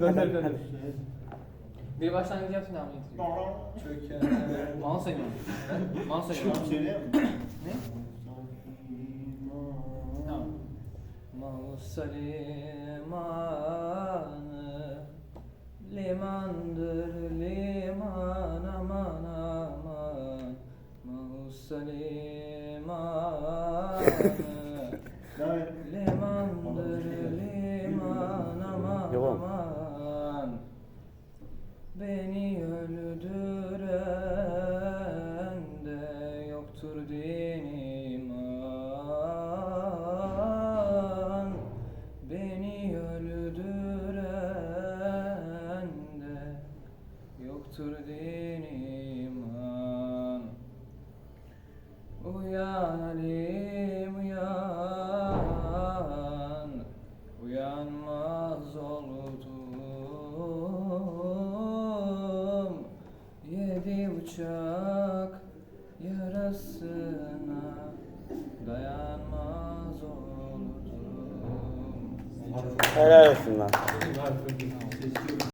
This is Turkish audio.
dönder dönder. Bir başlangıcı yapsın devam edin. Çöker. Man sayıyor. Man sayıyor. Şunu söyleyeyim mi? Ne? Tamam. Mavsalimanı limandır liman aman aman et. limandır liman Beni öldüren de yoktur din iman. Uyan uyan. Uyanmaz oldum. Yedi uçak yarasına Helal olsun lan.